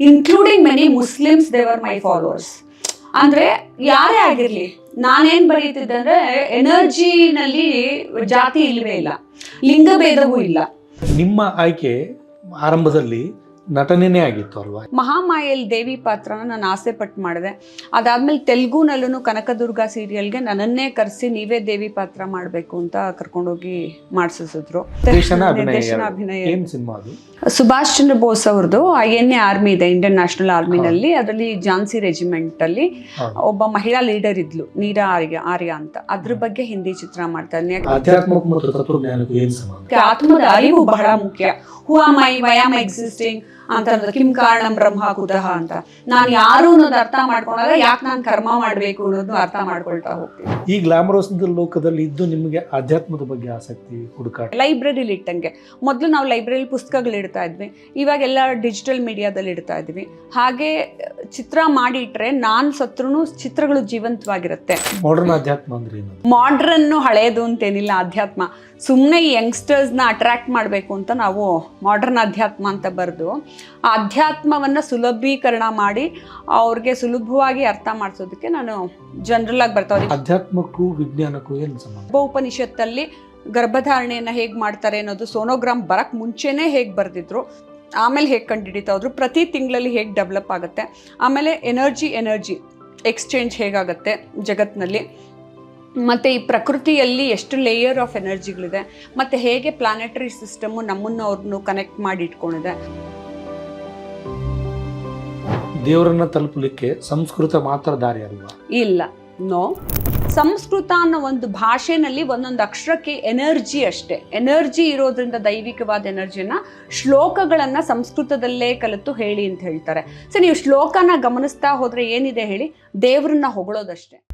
Including many Muslims ದೇವರ್ ಮೈ followers ಅಂದ್ರೆ ಯಾರೇ ಆಗಿರ್ಲಿ, ನಾನೇನ್ ಬರೀತಿದ್ದೆ ಅಂದ್ರೆ ಎನರ್ಜಿನಲ್ಲಿ ಜಾತಿ ಇಲ್ವೇ ಇಲ್ಲ ಲಿಂಗ ಭೇದವೂ ಇಲ್ಲ. ನಿಮ್ಮ ಆಯ್ಕೆ ಆರಂಭದಲ್ಲಿ ನಟನೆನೇ ಆಗಿತ್ತು ಅಲ್ವಾ? ಮಹಾಮಾಯಲ್ ದೇವಿ ಪಾತ್ರನ ನಾನು ಆಸೆ ಪಟ್ಟು ಮಾಡಿದೆ. ಅದಾದ್ಮೇಲೆ ತೆಲುಗುನಲ್ಲೂ ಕನಕದುರ್ಗ ಸೀರಿಯಲ್ಗೆ ನನ್ನನ್ನೇ ಕರೆಸಿ ನೀವೇ ದೇವಿ ಪಾತ್ರ ಮಾಡಬೇಕು ಅಂತ ಕರ್ಕೊಂಡೋಗಿ ಮಾಡಿಸಿದ್ರು ನಿರ್ದೇಶನ ಅಭಿನಯ ಸುಭಾಷ್ ಚಂದ್ರ ಬೋಸ್ ಅವ್ರದ್ದು ಐ ಎನ್ ಎ ಆರ್ಮಿ ಇದೆ ಇಂಡಿಯನ್ ನ್ಯಾಷನಲ್ ಆರ್ಮಿನಲ್ಲಿ. ಅದರಲ್ಲಿ ಝಾನ್ಸಿ ರೆಜಿಮೆಂಟ್ ಅಲ್ಲಿ ಒಬ್ಬ ಮಹಿಳಾ ಲೀಡರ್ ಇದ್ಲು ನೀರಾ ಆರ್ಯ ಆರ್ಯ ಅಂತ. ಅದ್ರ ಬಗ್ಗೆ ಹಿಂದಿ ಚಿತ್ರ ಮಾಡ್ತಾ ಆತ್ಮದ ಅರಿವು ಬಹಳ ಮುಖ್ಯ. Who am I why am existing ಅಂತ ಅನ್ನೋದು ಕಿಂ ಕಾರಣಂ ಬ್ರಹ್ಮ ಕುತಃ ಅಂತ. ನಾನು ಯಾರು ಅನ್ನೋದು ಅರ್ಥ ಮಾಡ್ಕೊಂಡಾಗ ಯಾಕೆ ನಾನು ಕರ್ಮ ಮಾಡಬೇಕು ಅನ್ನೋದು ಅರ್ಥ ಮಾಡ್ಕೊಳ್ತಾ ಹೋಗ್ತೀನಿ. ಈ ಗ್ಲಾಮರಸ್ ಲೋಕದಲ್ಲಿ ಇದ್ದು ನಿಮಗೆ ಆಧ್ಯಾತ್ಮದ ಬಗ್ಗೆ ಆಸಕ್ತಿ ಹುಡುಕಾಟ? ಲೈಬ್ರರಿಲಿ ಇಟ್ಟಂಗೆ. ಮೊದಲು ನಾವು ಲೈಬ್ರರಿ ಪುಸ್ತಕಗಳು ಇಡ್ತಾ ಇದ್ವಿ ಇವಾಗೆಲ್ಲ ಡಿಜಿಟಲ್ ಮೀಡಿಯಾದಲ್ಲಿ ಇಡ್ತಾ ಇದ್ವಿ. ಹಾಗೆ ಚಿತ್ರ ಮಾಡಿ ಇಟ್ರೆ ನಾನ್ ಸತ್ರು ಚಿತ್ರಗಳು ಜೀವಂತವಾಗಿರುತ್ತೆ. ಮಾಡರ್ನ್ ಅಧ್ಯಾತ್ಮ ಅಂದ್ರೆ ಮಾಡ್ರನ್ ಹಳೆಯದು ಹಳೇದು ಅಂತೇನಿಲ್ಲ ಅಧ್ಯಾತ್ಮ ಸುಮ್ಮನೆ ಯಂಗ್ಸ್ಟರ್ಸ್ನ ಅಟ್ರಾಕ್ಟ್ ಮಾಡಬೇಕು ಅಂತ ನಾವು ಮಾಡ್ರನ್ ಅಧ್ಯಾತ್ಮ ಅಂತ ಬರೆದು ಆ ಅಧ್ಯಾತ್ಮವನ್ನು ಸುಲಭೀಕರಣ ಮಾಡಿ ಅವ್ರಿಗೆ ಸುಲಭವಾಗಿ ಅರ್ಥ ಮಾಡಿಸೋದಕ್ಕೆ ನಾನು ಜನರಲ್ ಆಗಿ ಬರ್ತಾವ್ರಿ ಅಧ್ಯಾತ್ಮಕ್ಕೂ ವಿಜ್ಞಾನಕ್ಕೂ ಏನು ಸಂಬಂಧ? ಉಪನಿಷತ್ತಲ್ಲಿ ಗರ್ಭಧಾರಣೆಯನ್ನು ಹೇಗೆ ಮಾಡ್ತಾರೆ ಅನ್ನೋದು ಸೋನೋಗ್ರಾಮ್ ಬರಕ್ ಮುಂಚೆನೇ ಹೇಗೆ ಬರೆದಿದ್ರು. ಆಮೇಲೆ ಹೇಗೆ ಕಂಡುಹಿಡಿತಾ ಹೋದ್ರು ಪ್ರತಿ ತಿಂಗಳಲ್ಲಿ ಹೇಗೆ ಡೆವಲಪ್ ಆಗುತ್ತೆ ಆಮೇಲೆ ಎನರ್ಜಿ ಎನರ್ಜಿ ಎಕ್ಸ್ಚೇಂಜ್ ಹೇಗಾಗುತ್ತೆ ಜಗತ್ತಿನಲ್ಲಿ ಮತ್ತು ಈ ಪ್ರಕೃತಿಯಲ್ಲಿ ಎಷ್ಟು ಲೇಯರ್ ಆಫ್ ಎನರ್ಜಿಗಳಿದೆ ಮತ್ತು ಹೇಗೆ ಪ್ಲಾನೆಟರಿ ಸಿಸ್ಟಮು ನಮ್ಮನ್ನು ಅವ್ರನ್ನು ಕನೆಕ್ಟ್ ಮಾಡಿ ಇಟ್ಕೊಂಡಿದೆ. ದೇವರನ್ನ ತಲುಪಲಿಕ್ಕೆ ಸಂಸ್ಕೃತ ಮಾತ್ರ ದಾರಿ ಅಲ್ವಾ? ಇಲ್ಲ ನೋ ಸಂಸ್ಕೃತ ಅನ್ನೋ ಒಂದು ಭಾಷೆನಲ್ಲಿ ಒಂದೊಂದು ಅಕ್ಷರಕ್ಕೆ ಎನರ್ಜಿ ಅಷ್ಟೇ. ಎನರ್ಜಿ ಇರೋದ್ರಿಂದ ದೈವಿಕವಾದ ಎನರ್ಜಿಯನ್ನ ಶ್ಲೋಕಗಳನ್ನ ಸಂಸ್ಕೃತದಲ್ಲೇ ಕಲಿತು ಹೇಳಿ ಅಂತ ಹೇಳ್ತಾರೆ. ಸೊ ನೀವು ಶ್ಲೋಕನ ಗಮನಿಸ್ತಾ ಹೋದ್ರೆ ಏನಿದೆ ಹೇಳಿ? ದೇವ್ರನ್ನ ಹೊಗಳೋದಷ್ಟೇ.